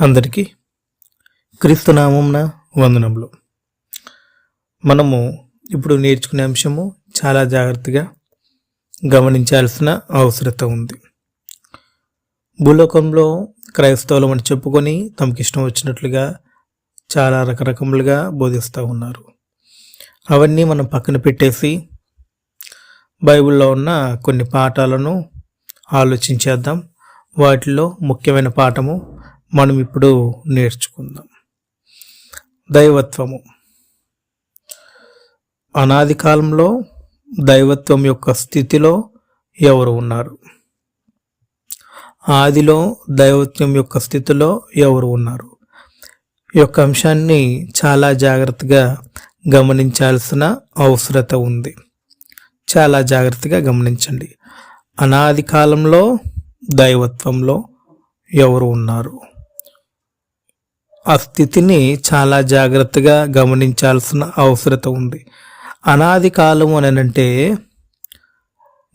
అందరికీ క్రీస్తునామంన వందనములు. మనము ఇప్పుడు నేర్చుకునే అంశము చాలా జాగ్రత్తగా గమనించాల్సిన అవసరత ఉంది. భూలోకంలో క్రైస్తవులు అని చెప్పుకొని తమకి ఇష్టం వచ్చినట్లుగా చాలా రకరకములుగా బోధిస్తూ ఉన్నారు. అవన్నీ మనం పక్కన పెట్టేసి బైబిల్లో ఉన్న కొన్ని పాఠాలను ఆలోచించేద్దాం. వాటిలో ముఖ్యమైన పాఠము మనం ఇప్పుడు నేర్చుకుందాం. దైవత్వము. అనాది కాలంలో దైవత్వం యొక్క స్థితిలో ఎవరు ఉన్నారు? ఆదిలో దైవత్వం యొక్క స్థితిలో ఎవరు ఉన్నారు? ఈ యొక్క అంశాన్ని చాలా జాగ్రత్తగా గమనించాల్సిన అవసరత ఉంది. చాలా జాగ్రత్తగా గమనించండి. అనాది కాలంలో దైవత్వంలో ఎవరు ఉన్నారు? ఆ స్థితిని చాలా జాగ్రత్తగా గమనించాల్సిన అవసరత ఉంది. అనాది కాలం అనంటే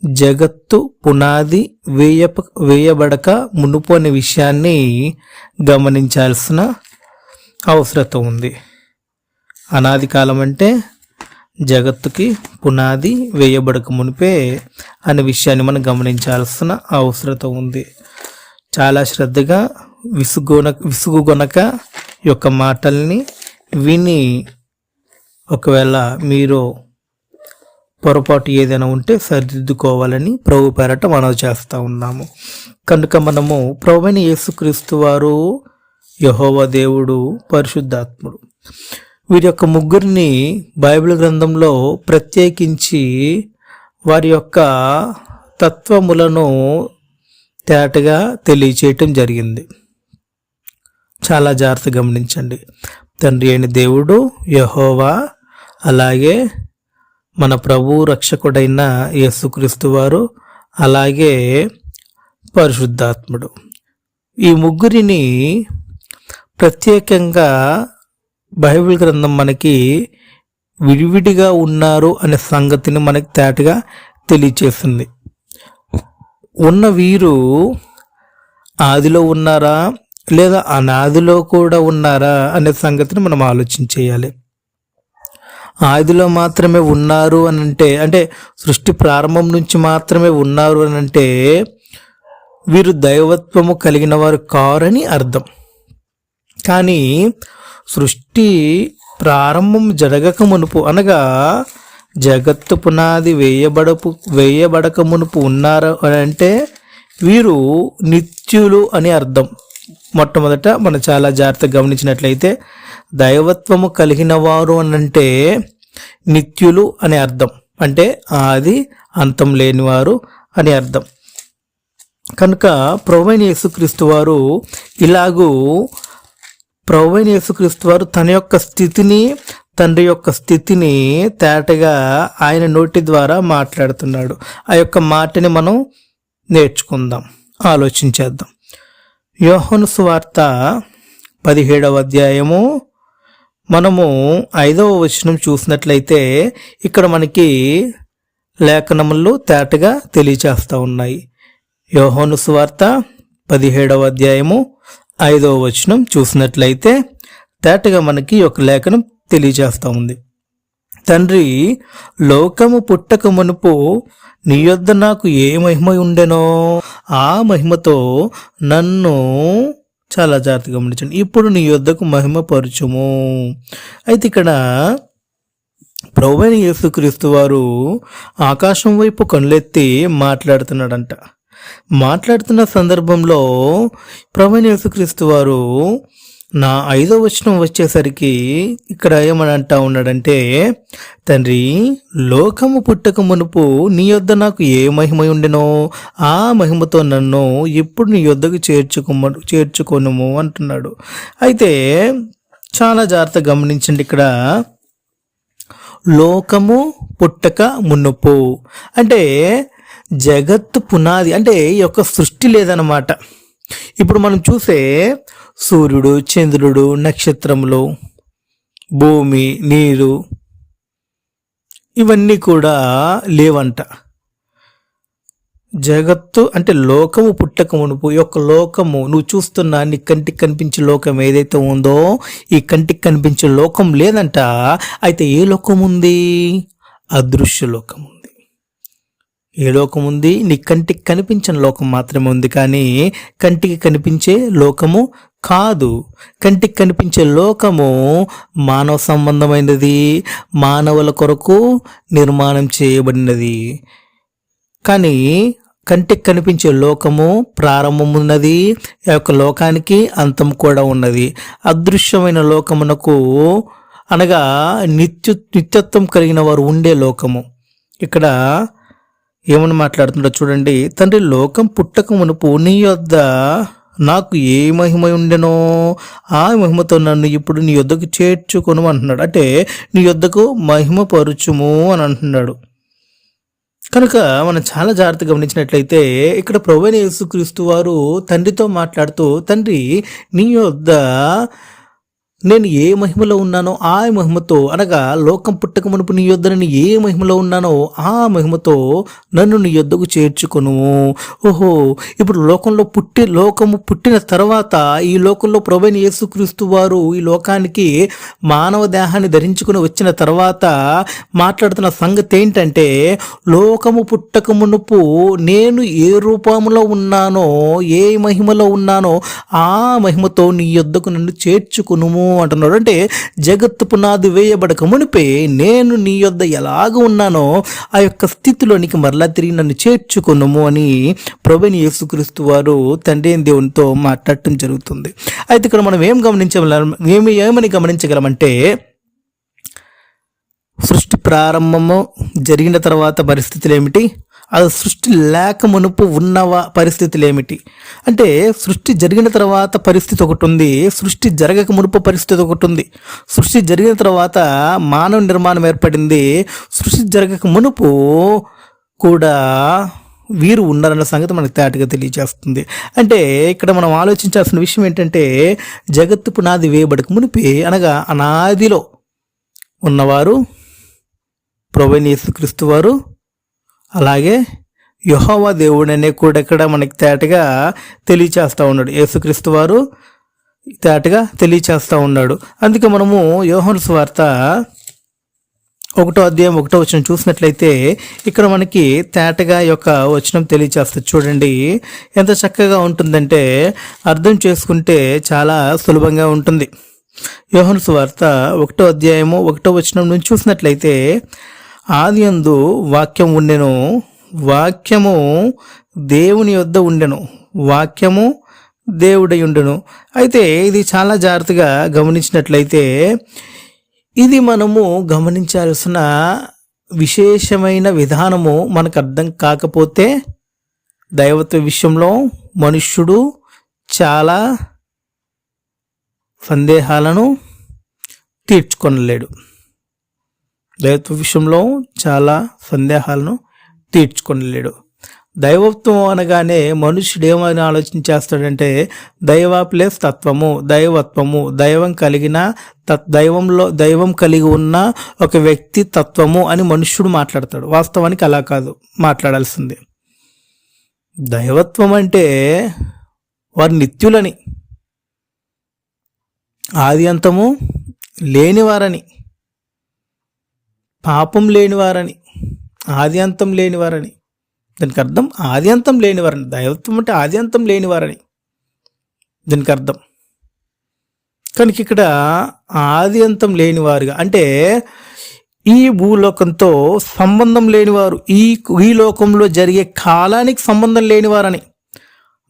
జగత్తు పునాది వేయ వేయబడక మునుపు అనే విషయాన్ని గమనించాల్సిన అవసరత ఉంది. అనాది కాలం అంటే జగత్తుకి పునాది వేయబడక మునిపే అనే విషయాన్ని మనం గమనించాల్సిన అవసరత ఉంది. చాలా శ్రద్ధగా విసుగొన విసుగుగొనక యొక్క మాటల్ని విని ఒకవేళ మీరు పొరపాటు ఏదైనా ఉంటే సరిదిద్దుకోవాలని ప్రభు పేరట మనవి చేస్తూ ఉన్నాము. కనుక మనము ప్రభుని యేసుక్రీస్తు వారు యహోవ దేవుడు పరిశుద్ధాత్ముడు. వీరి యొక్క ముగ్గురిని బైబిల్ గ్రంథంలో ప్రత్యేకించి వారి యొక్క తత్వములను తేటగా తెలియచేయటం జరిగింది. చాలా జాగ్రత్త గమనించండి. తండ్రి అయిన దేవుడు యహోవా అలాగే మన ప్రభు రక్షకుడైన యేసుక్రీస్తు వారు అలాగే పరిశుద్ధాత్ముడు. ఈ ముగ్గురిని ప్రత్యేకంగా బైబిల్ గ్రంథం మనకి విడివిడిగా ఉన్నారు అనే సంగతిని మనకి తేటగా తెలియచేస్తుంది. ఉన్న వీరు ఆదిలో ఉన్నారా? లేదా అనాదిలో కూడా ఉన్నారా అనే సంగతిని మనం ఆలోచించేయాలి ఆదిలో మాత్రమే ఉన్నారు అని అంటే అంటే సృష్టి ప్రారంభం నుంచి మాత్రమే ఉన్నారు అని అంటే వీరు దైవత్వము కలిగిన వారు కారని అర్థం. కానీ సృష్టి ప్రారంభం జరగక మునుపు అనగా జగత్తు పునాది వేయబడపు వేయబడక మునుపు ఉన్నారు అని అంటే వీరు నిత్యులు అని అర్థం. మొట్టమొదట మనం చాలా జాగ్రత్తగా గమనించినట్లయితే దైవత్వము కలిగిన వారు అని అంటే నిత్యులు అని అర్థం. అంటే ఆది అంతం లేనివారు అని అర్థం. కనుక ప్రొవైన్ యేసుక్రీస్తు వారు ఇలాగూ ప్రొవైన్ యేసుక్రీస్తు వారు తన యొక్క స్థితిని తండ్రి యొక్క స్థితిని తేటగా ఆయన నోటి ద్వారా మాట్లాడుతున్నాడు. ఆ యొక్క మాటని మనం నేర్చుకుందాం ఆలోచించేద్దాం. యోహను సువార్త పదిహేడవ అధ్యాయము. మనము ఐదవ వచనం చూసినట్లయితే ఇక్కడ మనకి లేఖనములు తేటగా తెలియచేస్తూ ఉన్నాయి. యోహోను సువార్త పదిహేడవ అధ్యాయము ఐదవ వచనం చూసినట్లయితే తేటగా మనకి ఒక లేఖనం తెలియజేస్తూ ఉంది. తండ్రి లోకము పుట్టక మునుపు నీ యొద్ద నాకు ఏ మహిమ ఉండెనో ఆ మహిమతో నన్ను చాలా జాగ్రత్తగా గమనించండి. ఇప్పుడు నీ యొద్దకు మహిమ పరుచుము. అయితే ఇక్కడ ప్రభువైన యేసుక్రీస్తు వారు ఆకాశం వైపు కనులెత్తి మాట్లాడుతున్నాడంట. మాట్లాడుతున్న సందర్భంలో ప్రభువైన యేసుక్రీస్తు వారు నా ఐదో వచనం వచ్చేసరికి ఇక్కడ ఏమనంటా ఉన్నాడంటే తండ్రి లోకము పుట్టక మునుపు నీ యొద్ద నాకు ఏ మహిమ ఉండెనో ఆ మహిమతో నన్ను ఇప్పుడు నీ యొద్దకు చేర్చుకోమ చేర్చుకోను అంటున్నాడు. అయితే చాలా జాగ్రత్త గమనించండి ఇక్కడ. లోకము పుట్టక మునుపు. అంటే జగత్తు పునాది అంటే ఈ యొక్క సృష్టి లేదనమాట ఇప్పుడు మనం చూసే సూర్యుడు చంద్రుడు నక్షత్రములు భూమి నీరు ఇవన్నీ కూడా లేవంట. జగత్తు అంటే లోకము పుట్టక మునుపు ఈ యొక్క లోకము నువ్వు చూస్తున్న నీ కంటికి కనిపించే లోకం ఏదైతే ఉందో ఈ కంటికి కనిపించే లోకం లేదంట. అయితే ఏ లోకం ఉంది అదృశ్య లోకం ఉంది ఏ లోకం ఉంది నీ కంటికి కనిపించిన లోకం మాత్రమే ఉంది కానీ కంటికి కనిపించే లోకము కాదు. కంటికి కనిపించే లోకము మానవ సంబంధమైనది మానవుల కొరకు నిర్మాణం చేయబడినది. కానీ కంటికి కనిపించే లోకము ప్రారంభం ఉన్నది ఆ యొక్క లోకానికి అంతం కూడా ఉన్నది. అదృశ్యమైన లోకమునకు అనగా నిత్య నిత్యత్వం కలిగిన వారు ఉండే లోకము. ఇక్కడ ఏమని మాట్లాడుతుండో చూడండి. తండ్రి లోకం పుట్టక మునుపు నీ యొద్ద నాకు ఏ మహిమ ఉండెనో ఆ మహిమతో నన్ను ఇప్పుడు నీ యొద్దకు చేర్చుకొను అంటున్నాడు. అంటే నీ యొద్దకు మహిమ పరుచుము అని అంటున్నాడు. కనుక మనం చాలా జాగ్రత్తగా గమనించినట్లయితే ఇక్కడ ప్రవీణ యేసుక్రీస్తు వారు తండ్రితో మాట్లాడుతూ తండ్రి నీ యొద్ద నేను ఏ మహిమలో ఉన్నానో ఆ మహిమతో అనగా లోకం పుట్టక మునుపు నీ యొద్ద నేను ఏ మహిమలో ఉన్నానో ఆ మహిమతో నన్ను నీ యొద్దకు చేర్చుకొను. ఓహో ఇప్పుడు లోకంలో పుట్టి లోకము పుట్టిన తర్వాత ఈ లోకంలో ప్రభుని యేసుక్రీస్తు వారు ఈ లోకానికి మానవ దేహాన్ని ధరించుకుని వచ్చిన తర్వాత మాట్లాడుతున్న సంగతి ఏంటంటే లోకము పుట్టక మునుపు నేను ఏ రూపంలో ఉన్నానో ఏ మహిమలో ఉన్నానో ఆ మహిమతో నీ యొద్దకు నన్ను చేర్చుకునుము. అంటున్నాడు. అంటే జగత్తు పునాది వేయబడక మునిపే నేను నీ యొద్ద ఎలాగ ఉన్నానో ఆ యొక్క స్థితిలోనికి మరలా తిరిగి నన్ను చేర్చుకున్నాము అని ప్రభుని యేసుక్రీస్తు వారు తండ్రి దేవునితో మాట్లాడటం జరుగుతుంది. అయితే ఇక్కడ మనం ఏం గమనించగలం ఏమి ఏమని గమనించగలమంటే సృష్టి ప్రారంభము జరిగిన తర్వాత పరిస్థితులు ఏమిటి? అది సృష్టి లేక మునుపు ఉన్న పరిస్థితులు ఏమిటి అంటే సృష్టి జరిగిన తర్వాత పరిస్థితి ఒకటి ఉంది సృష్టి జరగక మునుపు పరిస్థితి ఒకటి ఉంది సృష్టి జరిగిన తర్వాత మానవ నిర్మాణం ఏర్పడింది సృష్టి జరగక మునుపు కూడా వీరు ఉన్నారన్న సంగతి మనకు తేటగా తెలియజేస్తుంది. అంటే ఇక్కడ మనం ఆలోచించాల్సిన విషయం ఏంటంటే జగత్తు పునాది వేయబడక మునిపి అనగా అనాదిలో ఉన్నవారు ప్రభువైన యేసుక్రీస్తు వారు అలాగే యహోవా దేవుడనే కూడా ఇక్కడ మనకి తేటగా తెలియచేస్తూ ఉన్నాడు. యేసుక్రీస్తు వారు తేటగా తెలియచేస్తూ ఉన్నాడు. అందుకే మనము యోహన్ స్వార్త ఒకటో అధ్యాయం ఒకటో వచనం చూసినట్లయితే ఇక్కడ మనకి తేటగా యొక్క వచనం తెలియచేస్తుంది చూడండి ఎంత చక్కగా ఉంటుందంటే అర్థం చేసుకుంటే చాలా సులభంగా ఉంటుంది. యోహన్ స్వార్త ఒకటో అధ్యాయము ఒకటో వచనం నుంచి చూసినట్లయితే ఆది అందు వాక్యం ఉండెను. వాక్యము దేవుని యొద్ద ఉండెను. వాక్యము దేవుడై ఉండెను. అయితే ఇది చాలా జాగ్రత్తగా గమనించినట్లయితే ఇది మనము గమనించాల్సిన విశేషమైన విధానము మనకు అర్థం కాకపోతే దైవత్వ విషయంలో మనుష్యుడు చాలా సందేహాలను తీర్చుకొనలేడు. దైవత్వ విషయంలో చాలా సందేహాలను తీర్చుకొనలేడు దైవత్వం అనగానే మనుషుడు ఏమని ఆలోచించేస్తాడంటే దైవ ప్లస్ తత్వము దైవత్వము దైవం కలిగిన తత్ దైవంలో దైవం కలిగి ఉన్న ఒక వ్యక్తి తత్వము అని మనుష్యుడు మాట్లాడతాడు. వాస్తవానికి అలా కాదు మాట్లాడాల్సింది. దైవత్వం అంటే వారు నిత్యులని ఆది అంతము లేనివారని పాపం లేనివారని ఆది అంతం లేనివారని దానికి అర్థం ఆది అంతం లేనివారని దైవత్వం అంటే ఆది అంతం లేనివారని దీనికి అర్థం. కనుక ఇక్కడ ఆది అంతం లేనివారుగా అంటే ఈ భూలోకంతో సంబంధం లేనివారు ఈ ఈ లోకంలో జరిగే కాలానికి సంబంధం లేనివారని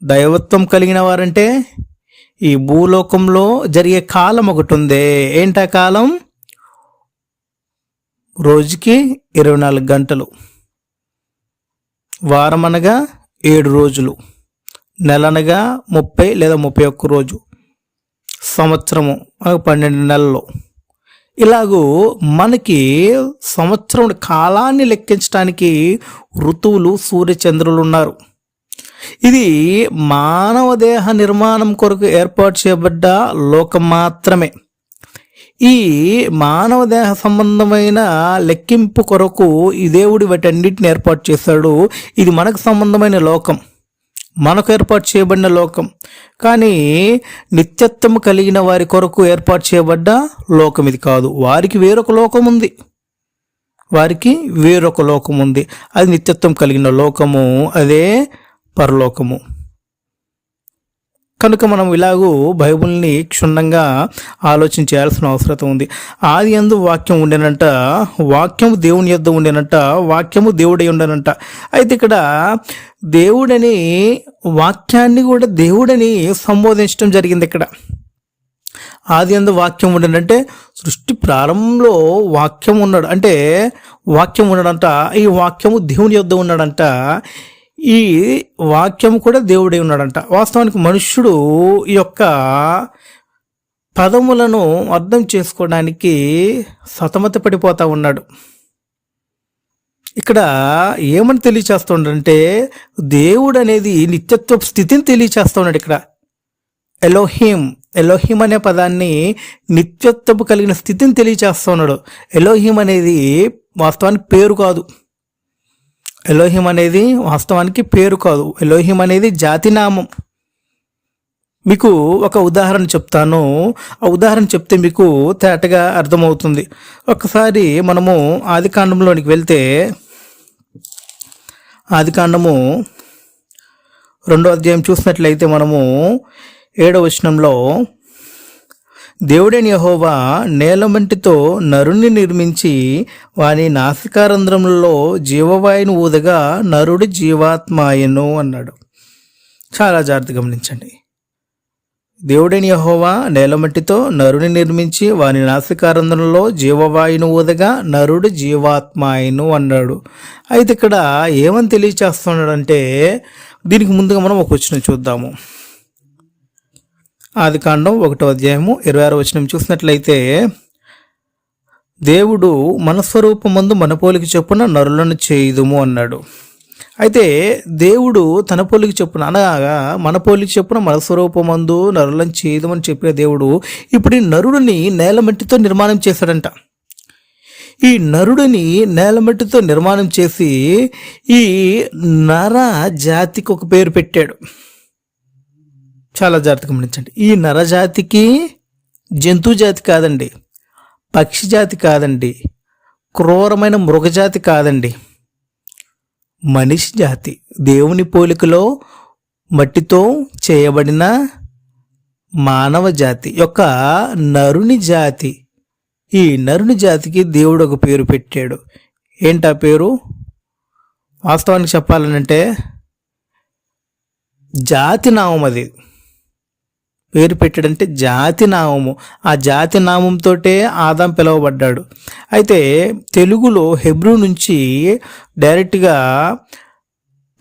దైవత్వం కలిగిన వారంటే ఈ భూలోకంలో జరిగే కాలం ఒకటి ఉంది. ఏంటా కాలం? రోజుకి ఇరవై నాలుగు గంటలు. వారం అనగా ఏడు రోజులు. నెల అనగా ముప్పై లేదా ముప్పై ఒక్క రోజు. సంవత్సరము పన్నెండు నెలలు. ఇలాగూ మనకి సంవత్సరం కాలాన్ని లెక్కించడానికి ఋతువులు సూర్యచంద్రులు ఉన్నారు. ఇది మానవ దేహ నిర్మాణం కొరకు ఏర్పాటు చేయబడ్డ లోకం మాత్రమే. ఈ మానవ దేహ సంబంధమైన లెక్కింపు కొరకు ఈ దేవుడు వాటన్నిటిని ఏర్పాటు చేశాడు. ఇది మనకు సంబంధమైన లోకం. మనకు ఏర్పాటు చేయబడిన లోకం. కానీ నిత్యత్వం కలిగిన వారి కొరకు ఏర్పాటు చేయబడ్డ లోకం ఇది కాదు. వారికి వేరొక లోకం ఉంది. వారికి వేరొక లోకం ఉంది. అది నిత్యత్వం కలిగిన లోకము. అదే పరలోకము. కనుక మనం ఇలాగూ బైబిల్ని క్షుణ్ణంగా ఆలోచన చేయాల్సిన అవసరం ఉంది. ఆది ఎందు వాక్యం ఉండేనంట వాక్యము దేవుని యొద్ద ఉండేనంట వాక్యము దేవుడై ఉండనంట. అయితే ఇక్కడ దేవుడని వాక్యాన్ని కూడా దేవుడని సంబోధించడం జరిగింది ఇక్కడ. ఆది ఎందు వాక్యం ఉండడంటే సృష్టి ప్రారంభంలో వాక్యం ఉన్నాడు. అంటే వాక్యం ఉన్నాడంట ఈ వాక్యము దేవుని యొద్ద ఉన్నాడంట. ఈ వాక్యం కూడా దేవుడే ఉన్నాడంట. వాస్తవానికి మనుష్యుడు ఈ యొక్క పదములను అర్థం చేసుకోవడానికి సతమత పడిపోతూ ఉన్నాడు. ఇక్కడ ఏమని తెలియచేస్తుండంటే దేవుడు అనేది నిత్యత్వ స్థితిని తెలియచేస్తున్నాడు ఇక్కడ. ఎలోహిం ఎలోహిం అనే పదాన్ని నిత్యత్వపు కలిగిన స్థితిని తెలియచేస్తున్నాడు ఎలోహిం అనేది వాస్తవానికి పేరు కాదు. ఎలోహిం అనేది వాస్తవానికి పేరు కాదు. ఎలోహిం అనేది జాతినామం మీకు ఒక ఉదాహరణ చెప్తాను. ఆ ఉదాహరణ చెప్తే మీకు తేటగా అర్థమవుతుంది. ఒకసారి మనము ఆదికాండంలోనికి వెళ్తే ఆదికాండము రెండో అధ్యాయం చూసినట్లయితే మనము ఏడవ వచనంలో దేవుడైన యహోవా నేలమంటితో నరుని నిర్మించి వాని నాసికారంధ్రములలో జీవవాయుని ఊదగా నరుడు జీవాత్మాయను అన్నాడు. చాలా జాగ్రత్త గమనించండి. దేవుడైన యహోవా నేలమట్టితో నరుని నిర్మించి వాని నాసికారంధ్రంలో జీవవాయును ఊదగా నరుడు జీవాత్మాయను అన్నాడు. అయితే ఇక్కడ ఏమని తెలియచేస్తున్నాడంటే దీనికి ముందుగా మనం ఒక వచ్చిన చూద్దాము. ఆది కాండం ఒకటో అధ్యాయము ఇరవై ఆరో వచనం చూసినట్లయితే దేవుడు మనస్వరూపమందు మన పోలికి చొప్పున నరులను చేయుదుము అన్నాడు. అయితే దేవుడు తన పోలికి చొప్పున అనగా మన పోలికి చొప్పున మనస్వరూపమందు నరులను చేయదమని చెప్పిన దేవుడు ఇప్పుడు ఈ నరుడిని నేలమట్టితో నిర్మాణం చేశాడంట. ఈ నరుడిని నేలమట్టితో నిర్మాణం చేసి ఈ నర జాతికి ఒక పేరు పెట్టాడు. చాలా జాగ్రత్త గమనించండి. ఈ నరజాతికి జంతు జాతి కాదండి. పక్షి జాతి కాదండి. క్రూరమైన మృగజాతి కాదండి. మనిషి జాతి. దేవుని పోలికలో మట్టితో చేయబడిన మానవ జాతి యొక్క నరుని జాతి. ఈ నరుని జాతికి దేవుడు ఒక పేరు పెట్టాడు. ఏంటా పేరు? వాస్తవానికి చెప్పాలనంటే జాతి నామం అది. పేరు పెట్టాడంటే జాతి నామము. ఆ జాతి నామంతోటే ఆదాం పిలువబడ్డాడు. అయితే తెలుగులో హెబ్రూ నుంచి డైరెక్ట్గా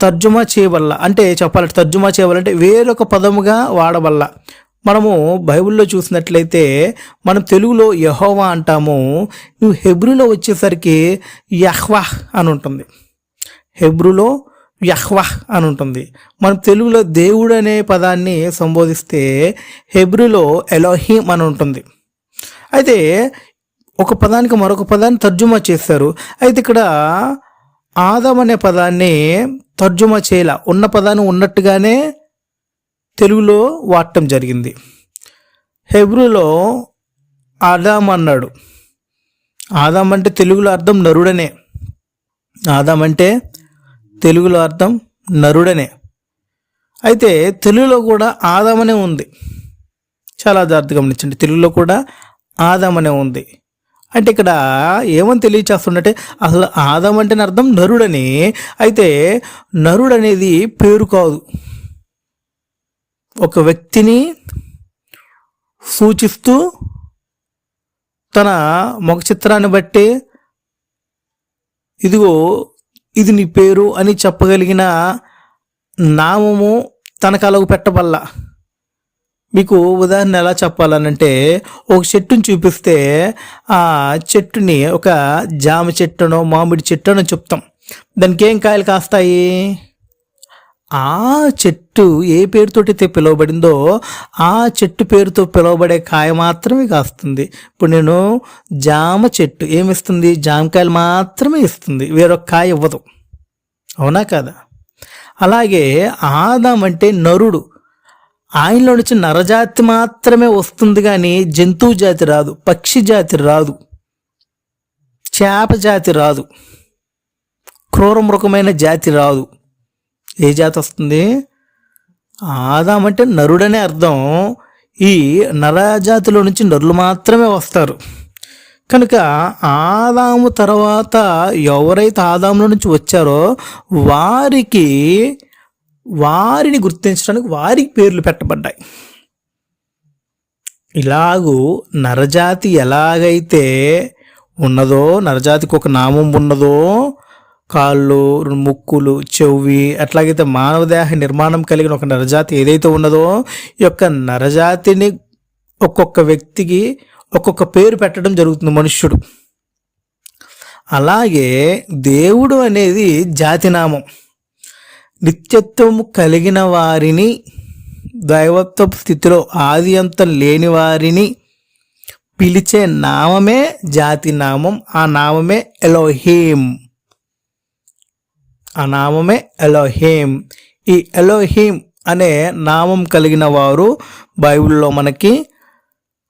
తర్జుమా చేయవల్ల అంటే చెప్పాలంటే తర్జుమా చేయవాలంటే వేరొక పదముగా వాడవల్ల మనము బైబిల్లో చూసినట్లయితే మనం తెలుగులో యహోవా అంటాము. నువ్వు హెబ్రూలో వచ్చేసరికి యహ్వాహ్ అని ఉంటుంది. హెబ్రూలో యహ్వహ్ అని ఉంటుంది మనం తెలుగులో దేవుడు అనే పదాన్ని సంబోధిస్తే హెబ్రిలో ఎలోహీమ్ అని ఉంటుంది అయితే ఒక పదానికి మరొక పదాన్ని తర్జుమా చేస్తారు. అయితే ఇక్కడ ఆదం అనే పదాన్ని తర్జుమా చేయాల. ఉన్న పదాన్ని ఉన్నట్టుగానే తెలుగులో వాడటం జరిగింది. హెబ్రూలో ఆదాం అన్నాడు. ఆదాం అంటే తెలుగులో అర్థం నరుడనే. ఆదాం అంటే తెలుగులో అర్థం నరుడనే. అయితే తెలుగులో కూడా ఆదామనే ఉంది. చాలా జాగ్రత్త గమనించండి. తెలుగులో కూడా ఆదామనే ఉంది. అంటే ఇక్కడ ఏమని తెలియచేస్తుందంటే అసలు ఆదాం అంటే అర్థం నరుడని. అయితే నరుడు అనేది పేరు కాదు. ఒక వ్యక్తిని సూచిస్తూ తన ముఖ చిత్రాన్ని బట్టి ఇదిగో ఇది నీ పేరు అని చెప్పగలిగిన నామము తనకు అలాగ పెట్టబల్ల. మీకు ఉదాహరణ ఎలా చెప్పాలనంటే ఒక చెట్టుని చూపిస్తే ఆ చెట్టుని ఒక జామ చెట్టునో మామిడి చెట్టునో చెప్తాం. దానికి ఏం కాయలు కాస్తాయి? ఆ చెట్టు ఏ పేరుతోటైతే పిలువబడిందో ఆ చెట్టు పేరుతో పిలువబడే కాయ మాత్రమే కాస్తుంది. ఇప్పుడు నేను జామ చెట్టు ఏమిస్తుంది? జామకాయలు మాత్రమే ఇస్తుంది. వేరొక కాయ ఇవ్వదు. అవునా కదా? అలాగే ఆదాం అంటే నరుడు. ఆయనలో నుంచి నరజాతి మాత్రమే వస్తుంది కానీ జంతువు జాతి రాదు పక్షి జాతి రాదు చేప జాతి రాదు క్రూరమృగమైన జాతి రాదు. ఏ జాతి వస్తుంది? ఆదాం అంటే నరుడనే అర్థం. ఈ నరజాతిలో నుంచి నరులు మాత్రమే వస్తారు. కనుక ఆదాము తర్వాత ఎవరైతే ఆదాములో నుంచి వచ్చారో వారికి వారిని గుర్తించడానికి వారికి పేర్లు పెట్టబడ్డాయి. ఇలాగూ నరజాతి ఎలాగైతే ఉన్నదో నరజాతికి ఒక నామం ఉన్నదో కాళ్ళు ముక్కులు చెవి అట్లాగైతే మానవ దేహ నిర్మాణం కలిగిన ఒక నరజాతి ఏదైతే ఉన్నదో ఈ యొక్క నరజాతిని ఒక్కొక్క వ్యక్తికి ఒక్కొక్క పేరు పెట్టడం జరుగుతుంది మనుష్యుడు. అలాగే దేవుడు అనేది జాతినామం నిత్యత్వం కలిగిన వారిని దైవత్వ స్థితిలో ఆది అంతం లేని వారిని పిలిచే నామమే జాతి నామం ఆ నామమే ఎలోహీం. ఆ నామమే ఎలోహీం. ఈ ఎలోహీం అనే నామం కలిగిన వారు బైబిల్లో మనకి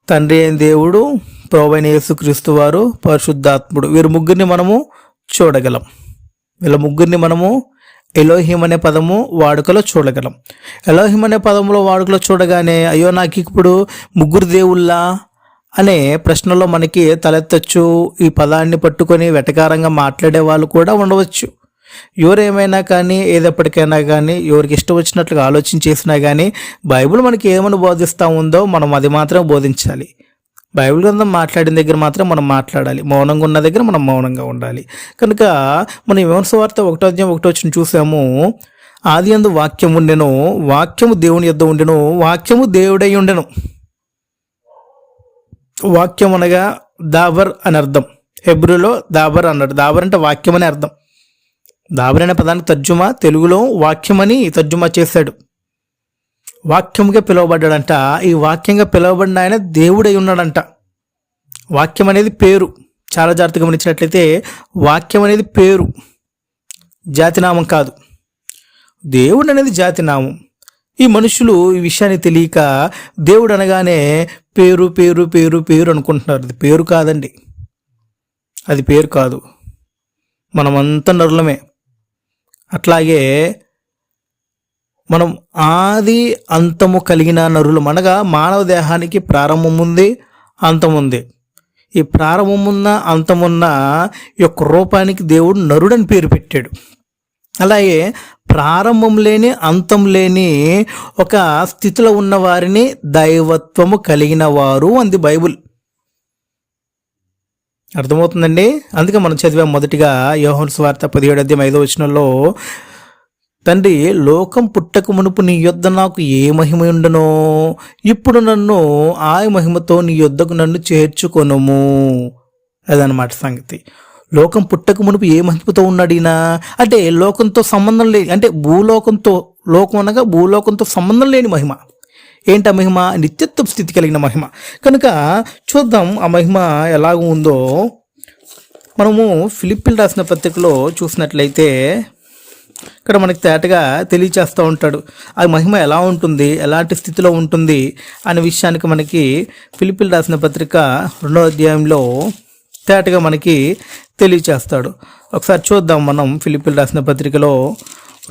తండ్రి అయిన దేవుడు ప్రోవైన యేసుక్రీస్తు వారు పరిశుద్ధాత్ముడు. వీరు ముగ్గురిని మనము చూడగలం. వీళ్ళ ముగ్గురిని మనము ఎలోహిం అనే పదము వాడుకలో చూడగలం. ఎలోహిం అనే పదంలో వాడుకలో చూడగానే అయ్యో నాకు ఇప్పుడు ముగ్గురు దేవుళ్ళా అనే ప్రశ్నలో మనకి తలెత్తచ్చు. ఈ పదాన్ని పట్టుకొని వెటకారంగా మాట్లాడే వాళ్ళు కూడా ఉండవచ్చు. ఎవరేమైనా కానీ ఏదప్పటికైనా కానీ ఎవరికి ఇష్టం వచ్చినట్లుగా ఆలోచన చేసినా కానీ బైబిల్ మనకి ఏమని బోధిస్తూ ఉందో మనం అది మాత్రం బోధించాలి. బైబిల్ గ్రంథం మాట్లాడిన దగ్గర మాత్రం మనం మాట్లాడాలి. మౌనంగా ఉన్న దగ్గర మనం మౌనంగా ఉండాలి. కనుక మనం విమర్శ వార్త ఒకటో అధ్యాయం ఒకటో వచ్చిన చూసాము. ఆది అందు వాక్యం ఉండెను వాక్యము దేవుని యొద్ద ఉండెను వాక్యము దేవుడై ఉండెను. వాక్యం అనగా దాబర్ అని అర్థం. హెబ్రులో దాబర్ అన్నాడు. దాబర్ అంటే వాక్యం అని అర్థం. దాబరైన పదానికి తర్జుమా తెలుగులో వాక్యమని తర్జుమా చేశాడు. వాక్యముగా పిలువబడ్డాడంట. ఈ వాక్యంగా పిలువబడిన ఆయన దేవుడై ఉన్నాడంట. వాక్యం అనేది పేరు. చాలా జాగ్రత్తగా గమనించినట్లయితే వాక్యం అనేది పేరు. జాతినామం కాదు. దేవుడు అనేది జాతినామం ఈ మనుషులు ఈ విషయాన్ని తెలియక దేవుడు అనగానే పేరు పేరు పేరు పేరు అనుకుంటున్నారు. అది పేరు కాదండి. అది పేరు కాదు. మనమంతా నరులమే. అట్లాగే మనం ఆది అంతము కలిగిన నరులు అనగా మానవ దేహానికి ప్రారంభం ఉంది అంతం ఉంది ఈ ప్రారంభమున్న అంతమున్న యొక్క రూపానికి దేవుడు నరుడని పేరు పెట్టాడు. అలాగే ప్రారంభం లేని అంతం లేని ఒక స్థితిలో ఉన్న వారిని దైవత్వము కలిగిన వారు అంది బైబుల్. అర్థమవుతుందండి? అందుకే మనం చదివాం మొదటిగా యోహన్ స్వార్థ పదిహేడు అధ్యాయం ఐదో వచనంలో తండ్రి లోకం పుట్టక మునుపు నీ యొద్ద నాకు ఏ మహిమ ఉండనో ఇప్పుడు నన్ను ఆ మహిమతో నీ యొద్దకు నన్ను చేర్చుకొనము. అదనమాట సంగతి. లోకం పుట్టక మునుపు ఏ మహిమతో ఉన్నాడు ఈయన? అంటే లోకంతో సంబంధం లేని అంటే భూలోకంతో లోకం అనగా భూలోకంతో సంబంధం లేని మహిమ. ఏంటి ఆ మహిమ? నిత్యత్వ స్థితి కలిగిన మహిమ. కనుక చూద్దాం ఆ మహిమ ఎలాగ ఉందో. మనము ఫిలిప్పిల్ రాసిన పత్రికలో చూసినట్లయితే ఇక్కడ మనకి తేటగా తెలియచేస్తూ ఉంటాడు ఆ మహిమ ఎలా ఉంటుంది ఎలాంటి స్థితిలో ఉంటుంది అనే విషయానికి మనకి ఫిలిపిల్ రాసిన పత్రిక రెండో అధ్యాయంలో తేటగా మనకి తెలియచేస్తాడు. ఒకసారి చూద్దాం మనం ఫిలిపిల్ రాసిన పత్రికలో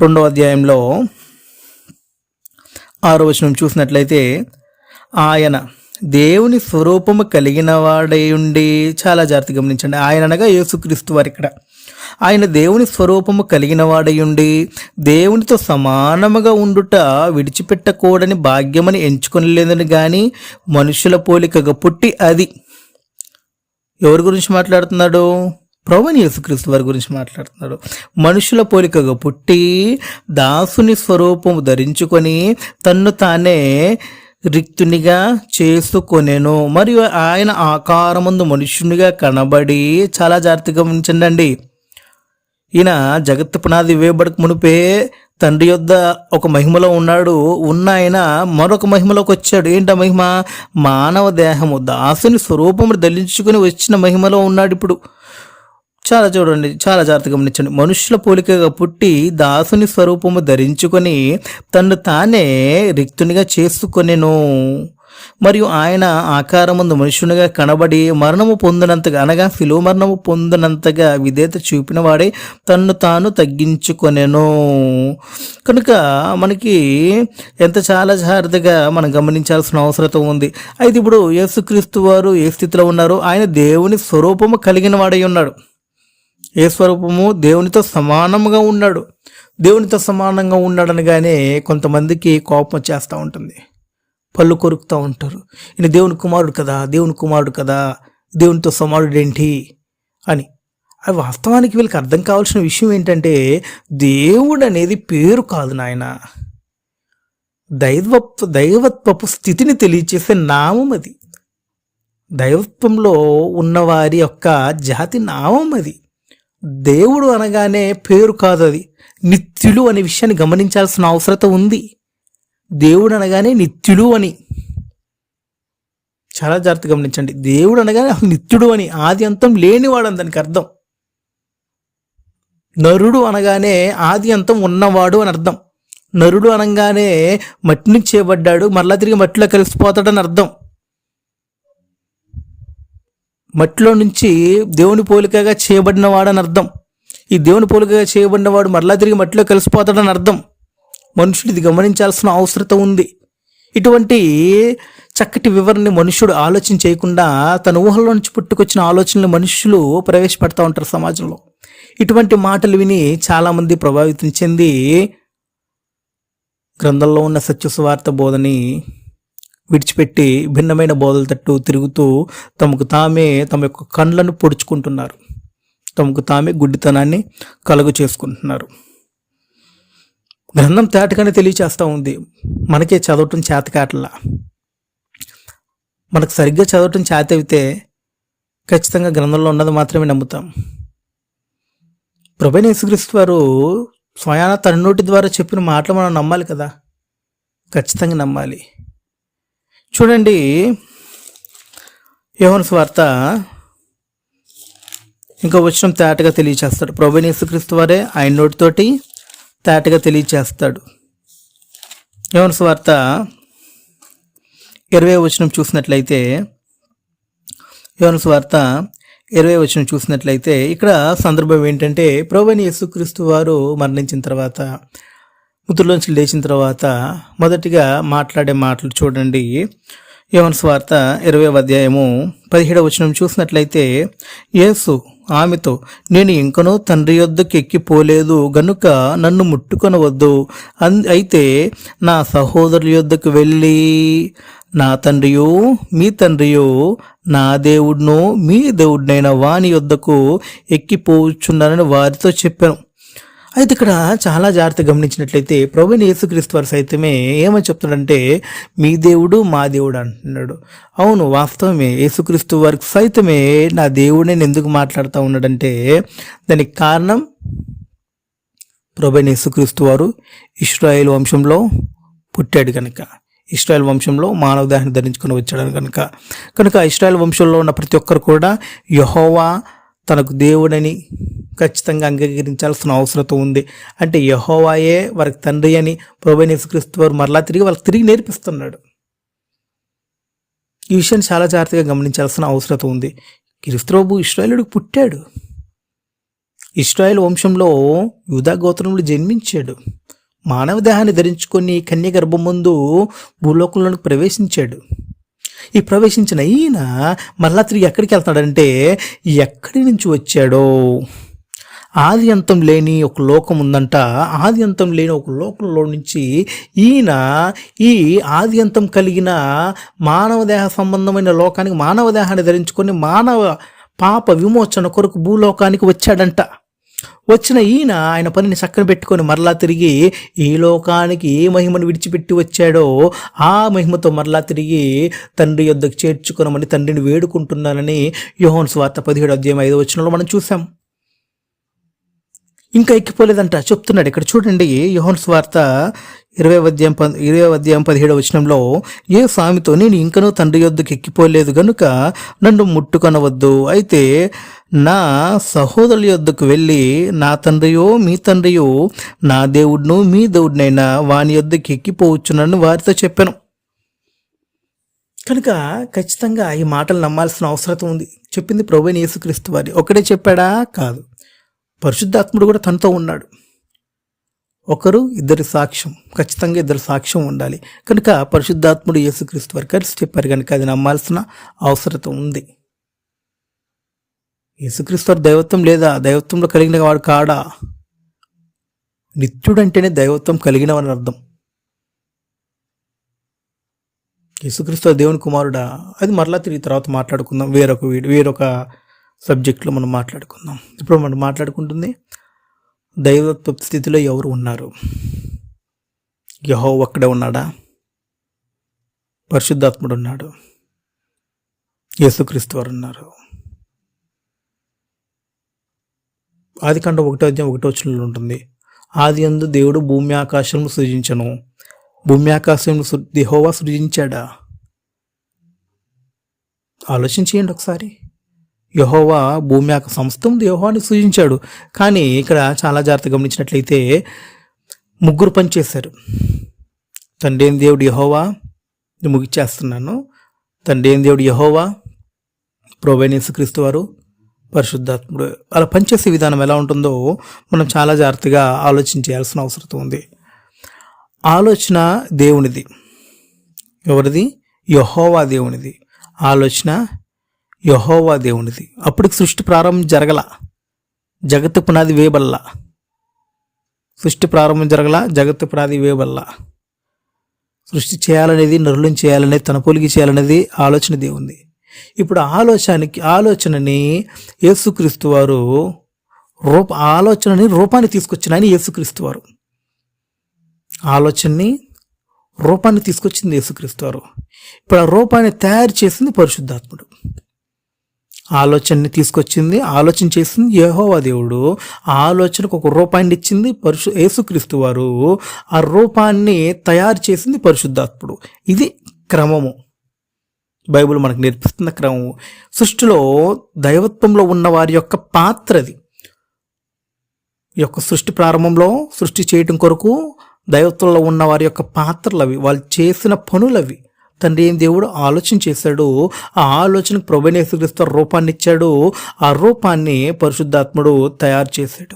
రెండో అధ్యాయంలో. ఆరో వచనం చూసినట్లయితే ఆయన దేవుని స్వరూపము కలిగిన వాడై ఉండి చాలా జాగ్రత్త గమనించండి. ఆయన అనగా యేసుక్రీస్తు వారు ఇక్కడ. ఆయన దేవుని స్వరూపము కలిగిన వాడై ఉండి దేవునితో సమానముగా ఉండుట విడిచిపెట్టకూడని భాగ్యమని ఎంచుకొనలేదని కానీ మనుషుల పోలికగా పుట్టి అది ఎవరి గురించి మాట్లాడుతున్నాడు? ప్రవణ యేసుక్రీస్తు వారి గురించి మాట్లాడుతున్నాడు. మనుషుల పోలికగా పుట్టి దాసుని స్వరూపము ధరించుకొని తన్ను తానే రిక్తునిగా చేసుకొనేను. మరియు ఆయన ఆకారముందు మనుష్యునిగా కనబడి చాలా జాగ్రత్తగా ఉంచండి ఈయన జగత్తు పునాది వేయబడక మునిపే తండ్రి యొద్ద ఒక మహిమలో ఉన్నాడు. ఉన్న ఆయన మరొక మహిమలోకి వచ్చాడు. ఏంట మహిమ? మానవ దేహము దాసుని స్వరూపము దళించుకుని వచ్చిన మహిమలో ఉన్నాడు ఇప్పుడు. చాలా చూడండి చాలా జాగ్రత్తగా గమనించండి. మనుషుల పోలికగా పుట్టి దాసుని స్వరూపము ధరించుకొని తను తానే రిక్తునిగా చేసుకొనెను. మరియు ఆయన ఆకారముందు మనుషునిగా కనబడి మరణము పొందినంతగా అనగా శిలువ మరణము పొందినంతగా విధేత చూపిన వాడే తన్ను తాను తగ్గించుకొనెను. కనుక మనకి ఎంత చాలా జాగ్రత్తగా మనం గమనించాల్సిన అవసరం ఉంది. అయితే ఇప్పుడు యేసుక్రీస్తు వారు ఏ స్థితిలో ఉన్నారు ఆయన దేవుని స్వరూపము కలిగిన వాడై ఉన్నాడు. ఏ స్వరూపము? దేవునితో సమానంగా ఉన్నాడు. దేవునితో సమానంగా ఉన్నాడనగానే కొంతమందికి కోపం వచ్చేస్తూ ఉంటుంది. పళ్ళు కొరుకుతూ ఉంటారు. ఈయన దేవుని కుమారుడు కదా దేవుని కుమారుడు కదా దేవునితో సమానుడు ఏంటి అని. అది వాస్తవానికి వీళ్ళకి అర్థం కావాల్సిన విషయం ఏంటంటే దేవుడు అనేది పేరు కాదు నాయన. దైవత్వ దైవత్వపు స్థితిని తెలియచేసే నామం అది. దైవత్వంలో ఉన్నవారి యొక్క జాతి నామం అది. దేవుడు అనగానే పేరు కాదు అది. నిత్యులు అనే విషయాన్ని గమనించాల్సిన అవసరత ఉంది. దేవుడు అనగానే నిత్యుడు అని. చాలా జాగ్రత్త గమనించండి. దేవుడు అనగానే నిత్యుడు అని. ఆది అంతం లేనివాడు దానికి అర్థం. నరుడు అనగానే ఆది అంతం ఉన్నవాడు అని అర్థం. నరుడు అనగానే మట్టి నుంచి చేయబడ్డాడు మరలా తిరిగి మట్టిలో కలిసిపోతాడని అర్థం. మట్టిలో నుంచి దేవుని పోలికగా చేయబడినవాడని అర్థం. ఈ దేవుని పోలికగా చేయబడినవాడు మరలా తిరిగి మట్టిలో కలిసిపోతాడని అర్థం. మనుషుడు ఇది గమనించాల్సిన అవసరత ఉంది. ఇటువంటి చక్కటి వివరణ మనుషుడు ఆలోచన చేయకుండా తన ఊహల్లో నుంచి పుట్టుకొచ్చిన ఆలోచనలు మనుషులు ప్రవేశపెడతా ఉంటారు సమాజంలో. ఇటువంటి మాటలు విని చాలామంది ప్రభావితం చెంది గ్రంథంలో ఉన్న సత్యసువార్త బోధని విడిచిపెట్టి భిన్నమైన బోధల తట్టు తిరుగుతూ తమకు తామే తమ యొక్క కండ్లను పొడుచుకుంటున్నారు. తమకు తామే గుడ్డితనాన్ని కలుగు చేసుకుంటున్నారు. గ్రంథం తేటగానే తెలియచేస్తూ ఉంది. మనకే చదవటం చేతకాటలా మనకు సరిగ్గా చదవటం చేతవితే ఖచ్చితంగా గ్రంథంలో ఉన్నది మాత్రమే నమ్ముతాం. ప్రభైన యేసుక్రీస్తు వారు స్వయాన తన నోటి ద్వారా చెప్పిన మాటలు మనం నమ్మాలి కదా? ఖచ్చితంగా నమ్మాలి. చూడండి యోహన్ స్వార్త. ఇంకో వచ్చిన తేటగా తెలియచేస్తాడు. ప్రభునేసుక్రీస్తు వారే ఆయన నోటితోటి తేటగా తెలియచేస్తాడు. యోహన్ స్వార్త ఇరవై వచనం చూసినట్లయితే యోన స్వార్త ఇరవై వచనం చూసినట్లయితే ఇక్కడ సందర్భం ఏంటంటే ప్రభుని యేసుక్రీస్తు వారు మరణించిన తర్వాత మృతుల్లోంచి లేచిన తర్వాత మొదటిగా మాట్లాడే మాటలు చూడండి. యోహన్ స్వార్త ఇరవై అధ్యాయము పదిహేడవ వచనం చూసినట్లయితే యేసు ఆమెతో నేను ఇంకనూ తండ్రి యొద్దకు ఎక్కిపోలేదు గనుక నన్ను ముట్టుకొనవద్దు. అన్ అయితే నా సహోదరుల యొద్దకు వెళ్ళి నా తండ్రియు మీ తండ్రియు నా దేవుడును మీ దేవుడినైన వాని యొద్దకు ఎక్కిపోచున్నానని వారితో చెప్పాను. అయితే ఇక్కడ చాలా జాగ్రత్త గమనించినట్లయితే ప్రభుని యేసుక్రీస్తు వారు సైతమే ఏమని చెప్తున్నాడంటే మీ దేవుడు మా దేవుడు అంటున్నాడు. అవును వాస్తవమే. యేసుక్రీస్తు వారికి సైతమే నా దేవుడే నేను ఎందుకు మాట్లాడుతూ ఉన్నాడంటే దానికి కారణం ప్రభుని యేసుక్రీస్తు వారు ఇస్రాయేల్ వంశంలో పుట్టాడు కనుక. ఇస్రాయల్ వంశంలో మానవ దేహాన్ని ధరించుకొని వచ్చాడు కనుక. కనుక ఇస్రాయల్ వంశంలో ఉన్న ప్రతి ఒక్కరు కూడా యహోవా తనకు దేవుడని ఖచ్చితంగా అంగీకరించాల్సిన అవసరం ఉంది. అంటే యహోవాయే వారికి తండ్రి అని ప్రభు వారు మరలా తిరిగి వాళ్ళకి తిరిగి నేర్పిస్తున్నాడు. ఈ విషయాన్ని చాలా జాగ్రత్తగా గమనించాల్సిన అవసరం ఉంది. క్రీస్తుప్రభు ఇస్రాయలుడికి పుట్టాడు. ఇస్రాయల్ వంశంలో యూదా గోత్రంలో జన్మించాడు. మానవ దేహాన్ని ధరించుకొని కన్య గర్భం ముందు భూలోకంలోకి ప్రవేశించాడు. ఈ ప్రవేశించిన ఈయన మళ్ళా తిరిగి ఎక్కడికి వెళ్తాడంటే ఎక్కడి నుంచి వచ్చాడో? ఆది అంతం లేని ఒక లోకం ఉందంట. ఆది అంతం లేని ఒక లోకంలో నుంచి ఈయన ఈ ఆది అంతం కలిగిన మానవ దేహ సంబంధమైన లోకానికి మానవ దేహాన్ని ధరించుకొని మానవ పాప విమోచన కొరకు భూలోకానికి వచ్చాడంట. వచ్చిన ఈయన ఆయన పనిని చక్కన పెట్టుకొని మరలా తిరిగి ఈ లోకానికి ఏ మహిమను విడిచిపెట్టి వచ్చాడో ఆ మహిమతో మరలా తిరిగి తండ్రి యొద్దకు చేర్చుకునమని తండ్రిని వేడుకుంటున్నానని యోహన్ స్వార్త పదిహేడు అధ్యాయం ఐదో వచ్చినలో మనం చూసాం ఇంకా ఎక్కిపోలేదంట చెప్తున్నాడు ఇక్కడ చూడండి యోహన్ స్వార్త ఇరవై అధ్యాయం పది ఇరవై అధ్యాయం పదిహేడు వచనంలో ఏ స్వామితో నేను ఇంకనూ తండ్రి యొద్దకు ఎక్కిపోలేదు గనుక నన్ను ముట్టుకొనవద్దు. అయితే నా సహోదరుల యొద్దకు వెళ్ళి నా తండ్రియో మీ తండ్రియో నా దేవుడును మీ దేవుడినైనా వాని యొద్దకు ఎక్కిపోవచ్చునని వారితో చెప్పాను. కనుక ఖచ్చితంగా ఈ మాటలు నమ్మాల్సిన అవసరం ఉంది. చెప్పింది ప్రభుని యేసుక్రీస్తు వారి. ఒకటే చెప్పాడా? కాదు. పరిశుద్ధాత్ముడు కూడా తనతో ఉన్నాడు. ఒకరు ఇద్దరి సాక్ష్యం ఖచ్చితంగా ఇద్దరు సాక్ష్యం ఉండాలి. కనుక పరిశుద్ధాత్ముడు యేసుక్రీస్తు వారు కలిసి చెప్పారు కనుక అది నమ్మాల్సిన అవసరత ఉంది. యేసుక్రీస్తు వారు దైవత్వం లేదా దైవత్వంలో కలిగిన వాడు కాడా? నిత్యుడంటేనే దైవత్వం కలిగినవని అర్థం. యేసుక్రీస్తు దేవుని కుమారుడా? అది మరలా తిరిగి తర్వాత మాట్లాడుకుందాం. వేరొక వేరొక సబ్జెక్ట్లో మనం మాట్లాడుకుందాం. ఇప్పుడు మనం మాట్లాడుకుంటుంది దైవత్వ స్థితిలో ఎవరు ఉన్నారు? యహో ఒక్కడే ఉన్నాడా? పరిశుద్ధాత్ముడు ఉన్నాడు. యేసుక్రీస్తు వారు ఉన్నారు. ఆది కంట ఒకటో అధ్యాయం ఒకటో వచ్చిన ఉంటుంది. ఆది అందు దేవుడు భూమి ఆకాశం సృజించను. భూమి ఆకాశం దిహోవా సృజించాడా? ఆలోచించేయండి ఒకసారి. యహోవా భూమి యొక్క సమస్తం యహోవాని సూచించాడు కానీ ఇక్కడ చాలా జాగ్రత్త గమనించినట్లయితే ముగ్గురు పనిచేశారు తండ్రి ఏం దేవుడు యహోవా ముగిచ్చేస్తున్నాను. తండ్రి ఏం దేవుడు యహోవా ప్రోవేనేసు క్రీస్తు వారు పరిశుద్ధాత్ముడు అలా పనిచేసే విధానం ఎలా ఉంటుందో మనం చాలా జాగ్రత్తగా ఆలోచించాల్సిన అవసరం ఉంది. ఆలోచన దేవునిది. ఎవరిది? యహోవా దేవునిది. ఆలోచన యహోవా దేవునిది. అప్పటికి సృష్టి ప్రారంభం జరగల జగత్తు పునాది వేయబల్ల సృష్టి ప్రారంభం జరగల జగత్తు పునాది వేయబల్ల సృష్టి చేయాలనేది నరులను చేయాలనేది తన పొలిగి చేయాలనేది ఆలోచన దేవుంది ఇప్పుడు ఆలోచనకి ఆలోచనని యేసుక్రీస్తు వారు రూప ఆలోచనని రూపాన్ని తీసుకొచ్చిన ఆయన యేసుక్రీస్తు వారు. ఆలోచనని రూపాన్ని తీసుకొచ్చింది యేసుక్రీస్తు వారు. ఇప్పుడు ఆ రూపాన్ని తయారు చేసింది పరిశుద్ధాత్ముడు. ఆలోచనని తీసుకొచ్చింది. ఆలోచన చేసింది యహోవా దేవుడు. ఆ ఆలోచనకు ఒక రూపాన్ని ఇచ్చింది పరిశు యేసుక్రీస్తు వారు. ఆ రూపాన్ని తయారు చేసింది పరిశుద్ధాత్ముడు. ఇది క్రమము. బైబిల్ మనకు నేర్పిస్తున్న క్రమము. సృష్టిలో దైవత్వంలో ఉన్న వారి యొక్క పాత్రది యొక్క సృష్టి ప్రారంభంలో సృష్టి చేయటం కొరకు దైవత్వంలో ఉన్న వారి యొక్క పాత్రలు అవి. వాళ్ళు చేసిన పనులవి తండ్రి ఏం దేవుడు ఆలోచన చేశాడు? ఆ ఆలోచనకు ప్రభునేసుక్రీస్తు రూపాన్ని ఇచ్చాడు. ఆ రూపాన్ని పరిశుద్ధాత్ముడు తయారు చేశాడు.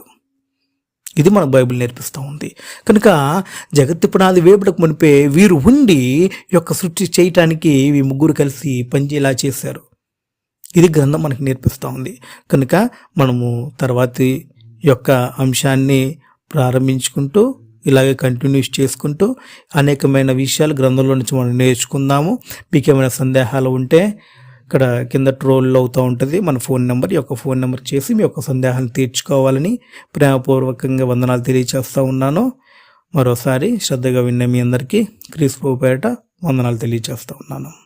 ఇది మన బైబిల్ నేర్పిస్తూ ఉంది. కనుక జగత్తి పునాది వేపుటకు మునిపే వీరు ఉండి యొక్క సృష్టి చేయటానికి ఈ ముగ్గురు కలిసి పనిచేలా చేశారు. ఇది గ్రంథం మనకి నేర్పిస్తూ ఉంది. కనుక మనము తర్వాతి యొక్క అంశాన్ని ప్రారంభించుకుంటూ ఇలాగే కంటిన్యూస్ చేసుకుంటూ అనేకమైన విషయాలు గ్రంథంలో నుంచి మనం నేర్చుకుందాము. మీకు ఏమైనా సందేహాలు ఉంటే ఇక్కడ కింద ట్రోల్ అవుతూ ఉంటుంది. మన ఫోన్ నెంబర్ ఈ యొక్క ఫోన్ నెంబర్ చేసి మీ యొక్క సందేహాన్ని తీర్చుకోవాలని ప్రేమపూర్వకంగా వందనాలు తెలియచేస్తూ ఉన్నాను. మరోసారి శ్రద్ధగా విన్న మీ అందరికీ క్రీస్ పేట వందనాలు తెలియచేస్తూ ఉన్నాను.